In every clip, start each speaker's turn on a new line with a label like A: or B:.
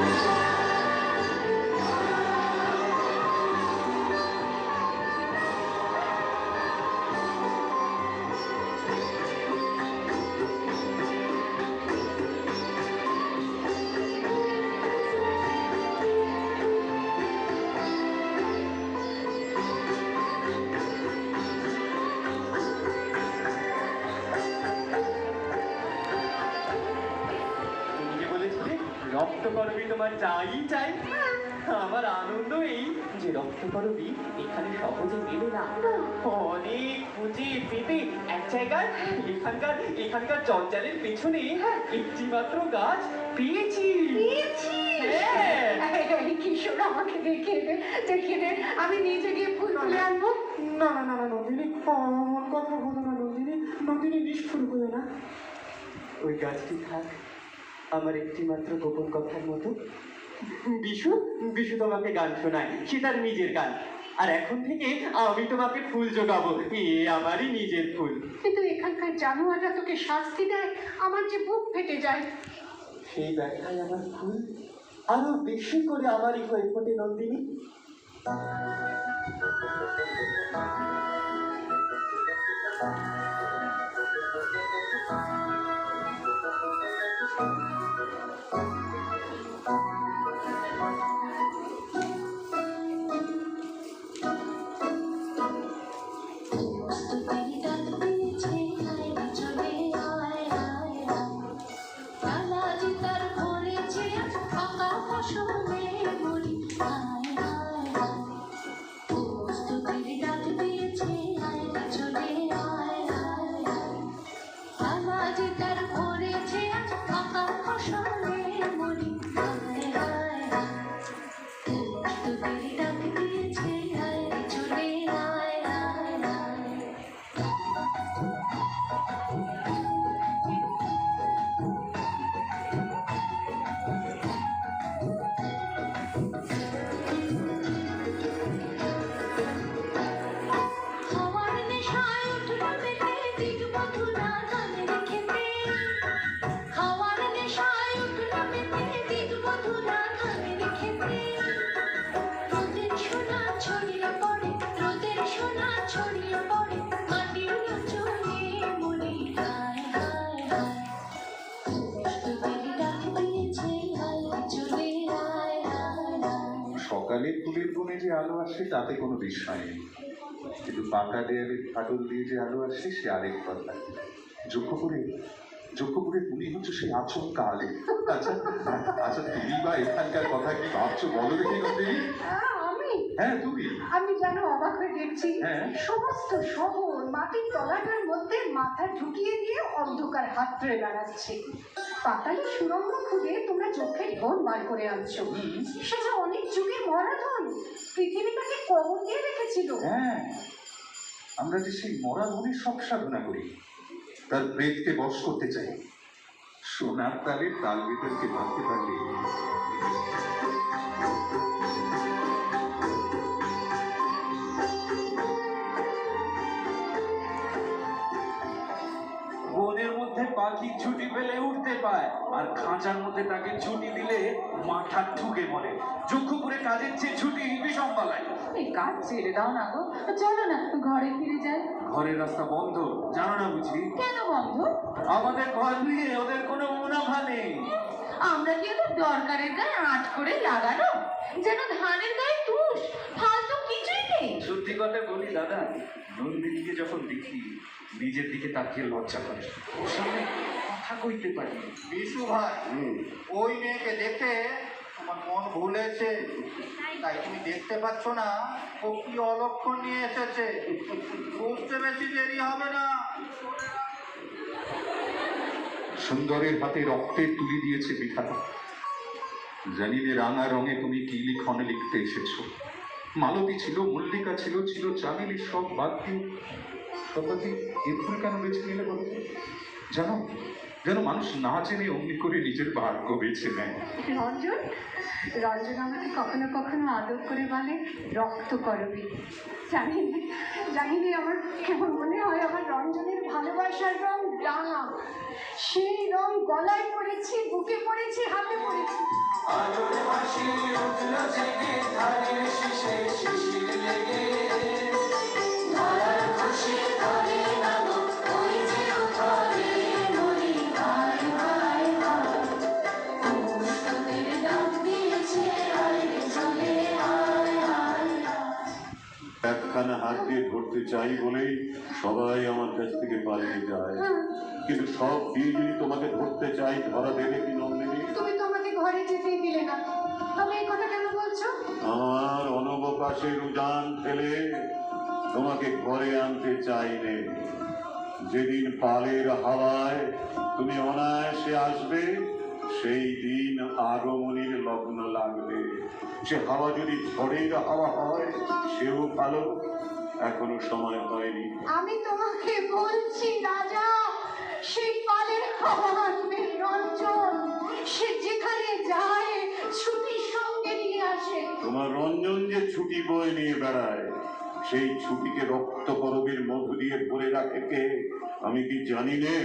A: তুমি রক্ত করবি তোমার চাই চাই? আমার আনন্দ এই যে রক্ত করবি এখানে সহজে মেলে না। অনেক খুঁজে পেতে এক জায়গায় এখানকার এখানকার জঞ্জালের পেছনে একটি মাত্র গাছ পেয়েছি। হ্যাঁ।
B: কিশোর আমাকে দেখিয়ে দে দেখিয়ে দে। আমি নিজে গিয়ে ফুল তুলে আনব।
A: না না না না নন্দিনী কথা বলো না নন্দিনী। নন্দিনী নিষ্ঠুর হয়ে না। ওই গাছটি থাক। আমার একটি মাত্র গোপন কথার মতো। বিশু বিশু তোমাকে গান শোনায় সে তার নিজের গান। আর এখন থেকে আমি তোমাকে ফুল জোগাবো এ আমারই নিজের ফুল।
B: কিন্তু এখানকার জানোয়াররা তোকে শাস্তি দেয় আমার যে বুক ফেটে যায়।
A: সেই ব্যথায় আমার ফুল আরও বেশি করে আমারই হয়ে ফোটে নন্দিনী।
C: তুই কালাজি তার
D: আলো আসে তাতে কোনো বিস্ময় নেই। কিন্তু পাকা দেয়ালের ফাটল দিয়ে যে আলো আসে সে আরেক কথা। যোগ্য করে তুমি হচ্ছে সেই আচমকা আলে আচ্ছা আচ্ছা তুমি বা এখানকার কথা কি ভাবছ? বলো দেখি নন্দিনী
B: আমি।
D: হ্যাঁ তুমি।
B: আমি যেন অবাক হয়ে দেখছি
D: হ্যাঁ।
B: সমস্ত শহর মাটির তলাটার মধ্যে মাথা ঢুকিয়ে দিয়ে অন্ধকার হাতড়ে বেড়াচ্ছে। পাতালে সুরঙ্গ খুঁজে তোমরা চোখে ধন বার করে আনছো। সেটা অনেক যুগে মরা ধন পৃথিবীটাকে কবর দিয়ে রেখেছিল।
D: হ্যাঁ আমরা যে সেই মরা মনে সব সাধনা করি তার প্রেতকে বশ করতে চাই। সোনার তালে তাল বেতনকে ভাবতে পারলে।
E: পাখি ছুটি পেলে উঠতে পায়? আর খাঁচার মধ্যে তাকে ছুটি দিলে মাথা ঠুকে মরে চক্ষুপুরে কাজের চেয়ে ছুটি বিষম
B: এই কাজ ছেড়ে দাও না গো। চলো না ঘরে ফিরে যাই।
E: ঘরের রাস্তা বন্ধ। জানো না বুঝি?
B: কেন বন্ধ?
E: আমাদের ঘর নিয়ে ওদের কোনো মুনাফা নেই।
B: আমরা কি ওদের দরকারের গায়ে আট করে লাগানো? যেন ধানের গায়ে তুষ। ফালতু কিছুই নেই।
E: সত্যি কথা বলি দাদা। নন্দিনীকে যখন দেখি নিজের দিকে তাকিয়ে লজ্জা করে। ওর সামনে কথা কইতে পারি।
F: বিশু ভাই ওই মেয়েকে দেখে তোমার মন ভুলেছে তাই তুমি দেখতে পাচ্ছ না ও কি অলক্ষণ নিয়ে এসেছে। বুঝতে বেশি দেরি হবে না।
D: সুন্দরের হাতে রক্তে তুলি দিয়েছে বিধাতা। জানি নে রাঙা রঙে তুমি কি লিখনে লিখতে এসেছ। মালতী ছিল মল্লিকা ছিল ছিল চামেলি সব বাদ দিয়ে শতাধিক এ ফুল কেন বেছে নিলে বলো? জানো যেন মানুষ না জেনে অমনি করে নিজের ভাগ্য বেছে নেয়।
B: রঞ্জন রঞ্জন আমাকে কখনো কখনো আদর করে বলে রক্ত করবি। জানি জানি না আমার কেমন মনে হয় আমার রঞ্জনের ভালোবাসার রং রাঙা সেই রং গলায় পড়েছি বুকে পড়েছি হাতে পড়েছি।
G: একখানা হাত দিয়ে ধরতে চাই বলেই সবাই আমার কাছ থেকে পালিয়ে যায়। কিন্তু সব দিয়ে যদি তোমাকে ধরতে চাই ধরা দেবে কি নন্দিনী
B: তুমি তো আমাকে ঘরে যেতেই দিলে না। তুমি এই কথা কেন বলছো?
G: আমার অনবকাশের উজান ফেলে তোমাকে ঘরে আনতে চাইনে যেদিন পালের হাওয়ায় তুমি অনায়াসে আসবে সেই দিন আগমনীর লগ্ন লাগবে। সে হাওয়া যদি ঝড়ের হাওয়া হয় সেও ভালো। এখনও সময় হয়নি
B: আমি তোমাকে বলছি রাজা সেই পালের আনবে রঞ্জন সে যেখানে যায় ছুটির সঙ্গে নিয়ে আসে।
G: তোমার রঞ্জন যে ছুটি বয়ে নিয়ে বেড়ায় সেই ছুটিকে রক্ত করবের মধু দিয়ে ভরে রাখে কে? আমি কি জানি নে?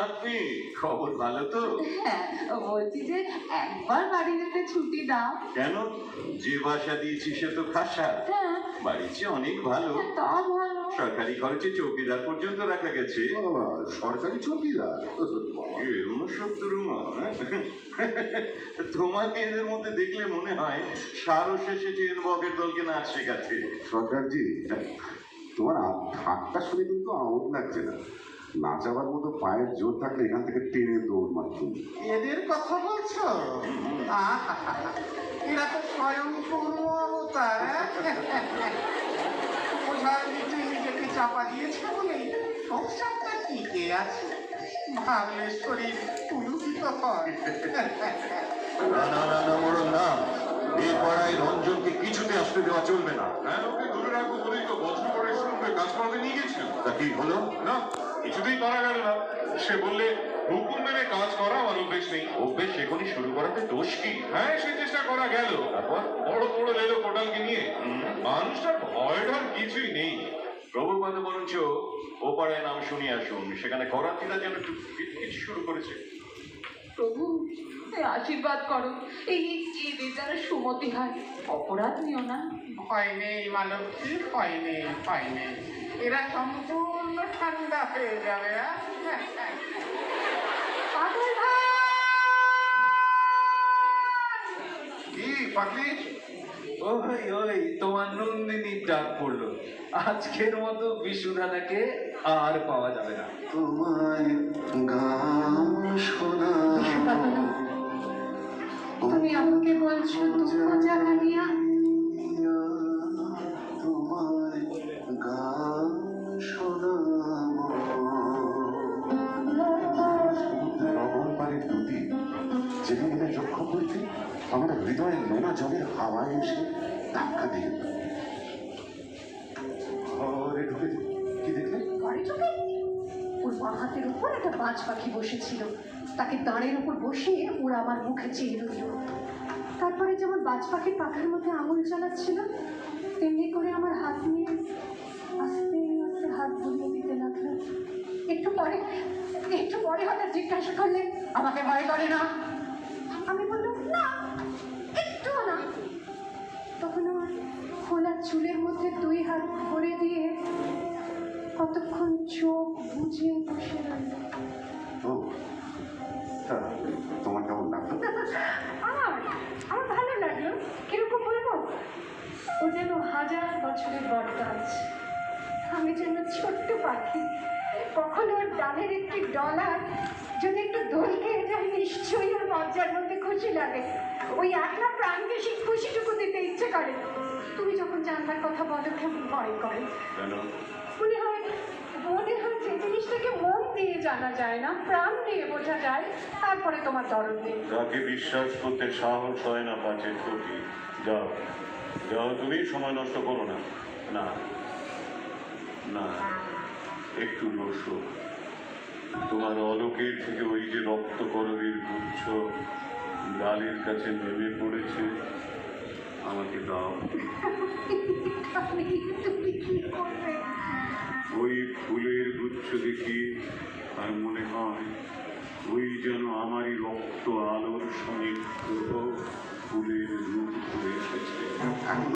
G: নাতনি খবর ভালো তো?
B: হ্যাঁ বলছি যে একবার বাড়ি যেতে ছুটি দাও।
G: কেন? যে বাসা দিয়েছি সে তো খাসা।
B: হ্যাঁ।
G: বাড়ির চেয়ে অনেক ভালো।
B: তা ভালো।
G: সরকারি খরচে চৌকিদার পর্যন্ত রাখা গেছে।
H: সরকারি চৌকিদার?
G: তোমাকে এদের মধ্যে দেখলে মনে হয় সারও শেষে যে বগের দলকে নাচ শেখাচ্ছে।
H: সরকারজি তোমার হাতটা শুনে কিন্তু আমোদ লাগছে না। নাচাবার মতো পায়ের জোর থাকলে এখান থেকে টেনে দৌড় মারতুম
F: এদের কথা বলছো? এরা তো স্বয়ং পূর্ণ অবতার হ্যাঁ? নিচে নিজেকে চাপা দিয়েছে বলেই সংসারটা টিকে আছে। ভাবলে শরীর পুলুকিত হয়।
G: না না না না মোড়ল না এই পাড়ায় রঞ্জনকে কিছুতে আসতে দেওয়া চলবে না।
I: হ্যাঁ? ওকে দূরে রাখব বলেই তো বজ্র পরিশ্রম করে কাজ করাতে নিয়ে গেছিলাম
G: তা কি হলো?
I: না। কিছুতেই করা গেল না। সে বললে হুকুম মেনে কাজ করা আমার অভ্যেস নেই।
G: অভ্যেস এখনই শুরু করাতে দোষ কি?
I: হ্যাঁ সে চেষ্টা করা গেল।
G: তারপর?
I: বড় বড় লেলো কোটালকে নিয়ে। মানুষটার ভয় ডর কিছুই নেই।
G: প্রভুপাদ বরঞ্চ ও পাড়ায় নাম শুনিয়ে আসুন। সেখানে করাতিরা যেন একটু কিটকিট শুরু করেছে।
B: প্রভু আশীর্বাদ করো। এই এদের যারা সুমতি হয় অপরাধ নিও না।
F: ভয় নেই মানবী ভয় নেই ভয় নেই। এরা সম্পূর্ণ ঠান্ডা হয়ে যাবে হ্যাঁ?
B: পাগল
E: ওই ওই তোমার নন্দিনীর ডাক পড়ল। আজকের মতো বিশুদানাকে আর পাওয়া যাবে না।
H: তোমায় গান শোনাবো।
B: তুমি আমাকে বলছো দুঃখ জানানিয়া
H: হাওয়ায় এসে ধাক্কা দিয়ে ঘরে ঢুকে কি দেখলে?
B: ঘরে ঢুকে? ওর বাঁ হাতের উপর একটা বাজ পাখি বসেছিল। তাকে দাঁড়ের উপর বসিয়ে ওরা আমার মুখে চেয়ে রইল। তারপরে যেমন বাজ পাখির পাখার মধ্যে আঙুল চালাচ্ছিল, তেমনি করে আমার হাত নিয়ে আস্তে আস্তে হাত বুলিয়ে দিতে লাগল। একটু পরে একটু পরে হঠাৎ জিজ্ঞাসা করলেন আমাকে ভয় করে না? আমি বললাম, না। খোলা চুলের মধ্যে দুই হাত ভরে দিয়ে কতক্ষণ চোখ বুঝে বসে রইল।
H: ও তা তোমার কেমন লাগল?
B: আমার আমার ভালো লাগল। কীরকম বলব? ও যেন হাজার বছরের বটগাছ। আমি যেন ছোট্ট পাখি। কখনো ওর ডালের একটি ডলার যদি একটু দোল খেয়ে যায় নিশ্চয়ই ওর মজ্জার মধ্যে খুশি লাগে। ওই একলা প্রাণকে সেই খুশিটুকু দিতে যখন কথা বলো কেমন ভয় করে? মনে হয় মনে হয় যে জিনিসটাকে মন দিয়ে জানা যায় না প্রাণ দিয়ে বোঝা যায় তারপরে তোমার দরদ নেই।
G: যাকে বিশ্বাস করতে সাহস হয় না পাচের ক্ষতি যাও যাও তুমি সময় নষ্ট করো না। না না একটু বসো তোমার অলোকের থেকে ওই যে রক্ত করবীর গুচ্ছ ডালের কাছে নেমে পড়েছে। আমাকে দাও। ওই ফুলের গুচ্ছ দেখি আর মনে হয় ওই যেন আমারই রক্ত আলোর সঙ্গে ফুলের রূপ হয়ে এসেছে।